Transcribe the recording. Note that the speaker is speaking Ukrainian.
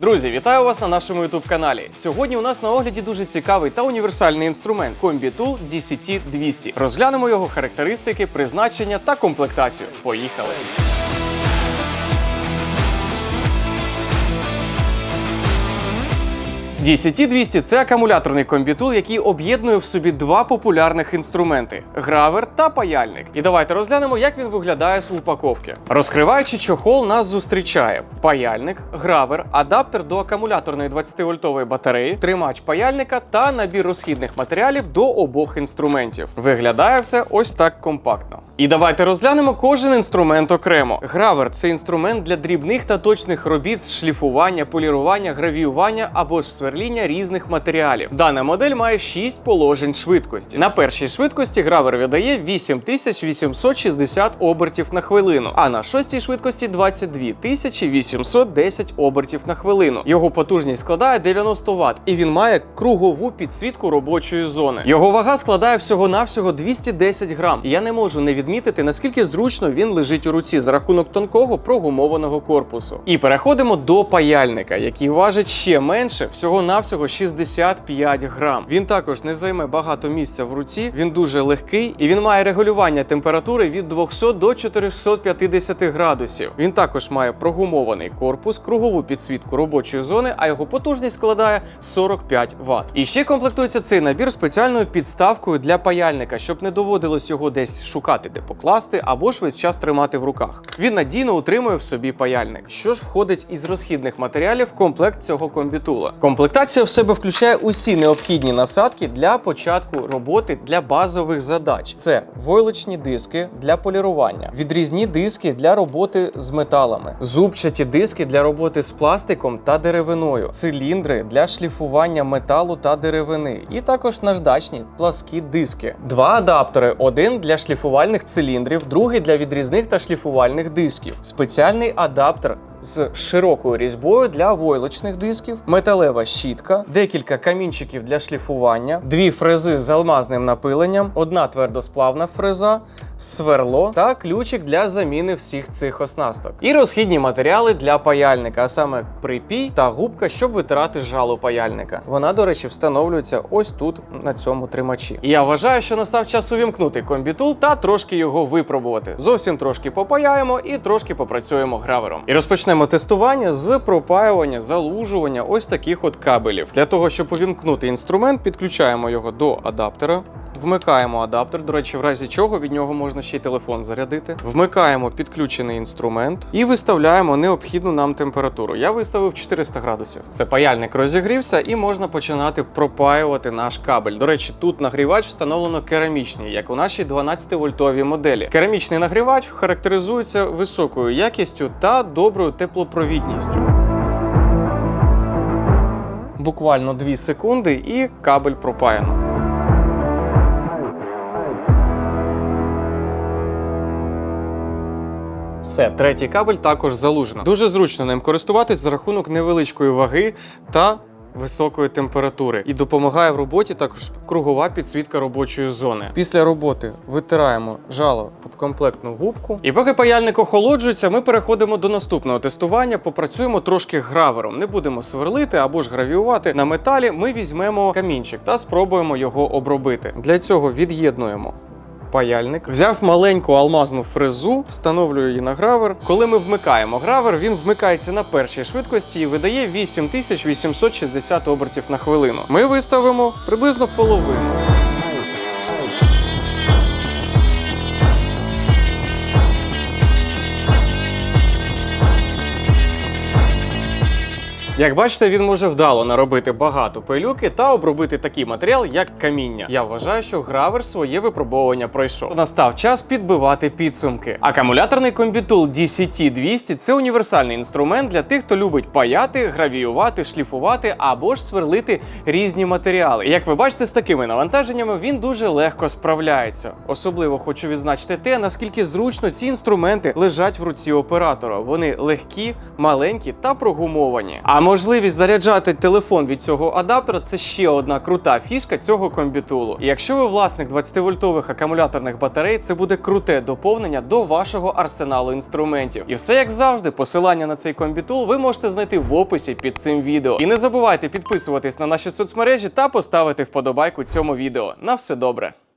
Друзі, вітаю вас на нашому youtube каналі. Сьогодні у нас на огляді дуже цікавий та універсальний інструмент Combi Tool DCT 200. Розглянемо його характеристики, призначення та комплектацію. Поїхали! DCT-200 – це акумуляторний комбітул, який об'єднує в собі два популярних інструменти гравер та паяльник. І давайте розглянемо, як він виглядає з упаковки. Розкриваючи чохол, нас зустрічає паяльник, гравер, адаптер до акумуляторної 20-вольтової батареї, тримач паяльника та набір розхідних матеріалів до обох інструментів. Виглядає все ось так компактно. І давайте розглянемо кожен інструмент окремо. Гравер це інструмент для дрібних та точних робіт з шліфування, полірування, гравіювання або ж сверління різних матеріалів. Дана модель має 6 положень швидкості. На першій швидкості гравер видає 8860 обертів на хвилину, а на шостій швидкості 22810 обертів на хвилину. Його потужність складає 90 Вт, і він має кругову підсвітку робочої зони. Його вага складає всього-навсього 210 грам. Я не можу не відмітити, наскільки зручно він лежить у руці за рахунок тонкого прогумованого корпусу. І переходимо до паяльника, який важить ще менше, всього-навсього 65 грам. Він також не займе багато місця в руці. Він дуже легкий і він має регулювання температури від 200 до 450 градусів. Він також має прогумований корпус, кругову підсвітку робочої зони, а його потужність складає 45 Вт. І ще комплектується цей набір спеціальною підставкою для паяльника, щоб не доводилось його десь шукати, де покласти, або ж весь час тримати в руках. Він надійно утримує в собі паяльник. Що ж входить із розхідних матеріалів комплект цього комбітула? Комплектація в себе включає усі необхідні насадки для початку роботи для базових задач: це войлочні диски для полірування, відрізні диски для роботи з металами, зубчаті диски для роботи з пластиком та деревиною, циліндри для шліфування металу та деревини, і також наждачні пласкі диски. Два адаптери: один для шліфувальних циліндрів, другий для відрізних та шліфувальних дисків. Спеціальний адаптер з широкою різьбою для войлочних дисків, металева щітка, декілька камінчиків для шліфування, дві фрези з алмазним напиленням, одна твердосплавна фреза, сверло та ключик для заміни всіх цих оснасток. І розхідні матеріали для паяльника, а саме припій та губка, щоб витирати жало паяльника. Вона, до речі, встановлюється ось тут на цьому тримачі. Я вважаю, що настав час увімкнути комбітул та трошки його випробувати. Зовсім трошки попаяємо і трошки попрацюємо гравером. І розпочнемо тестування з пропаювання, залужування ось таких от кабелів. Для того, щоб увімкнути інструмент, підключаємо його до адаптера. Вмикаємо адаптер, до речі, в разі чого від нього можна ще й телефон зарядити. Вмикаємо підключений інструмент і виставляємо необхідну нам температуру. Я виставив 400 градусів. Це паяльник розігрівся і можна починати пропаювати наш кабель. До речі, тут нагрівач встановлено керамічний, як у нашій 12-вольтовій моделі. Керамічний нагрівач характеризується високою якістю та доброю теплопровідністю. Буквально 2 секунди і кабель пропаяно. Все, третій кабель також залужено. Дуже зручно ним користуватись за рахунок невеличкої ваги та високої температури. І допомагає в роботі також кругова підсвітка робочої зони. Після роботи витираємо жало об комплектну губку. І поки паяльник охолоджується, ми переходимо до наступного тестування. Попрацюємо трошки гравером. Не будемо сверлити або ж гравіювати на металі. Ми візьмемо камінчик та спробуємо його обробити. Для цього від'єднуємо паяльник. Взяв маленьку алмазну фрезу, встановлюю її на гравер. Коли ми вмикаємо гравер, він вмикається на першій швидкості і видає 8860 обертів на хвилину. Ми виставимо приблизно половину. Як бачите, він може вдало наробити багато пилюки та обробити такий матеріал, як каміння. Я вважаю, що гравер своє випробовування пройшов. Настав час підбивати підсумки. Акумуляторний комбітул DCT 200 це універсальний інструмент для тих, хто любить паяти, гравіювати, шліфувати або ж сверлити різні матеріали. Як ви бачите, з такими навантаженнями він дуже легко справляється. Особливо хочу відзначити те, наскільки зручно ці інструменти лежать в руці оператора. Вони легкі, маленькі та прогумовані. А можливість заряджати телефон від цього адаптера це ще одна крута фішка цього комбітулу. І якщо ви власник 20-вольтових акумуляторних батарей, це буде круте доповнення до вашого арсеналу інструментів. І все як завжди, посилання на цей комбітул ви можете знайти в описі під цим відео. І не забувайте підписуватись на наші соцмережі та поставити вподобайку цьому відео. На все добре.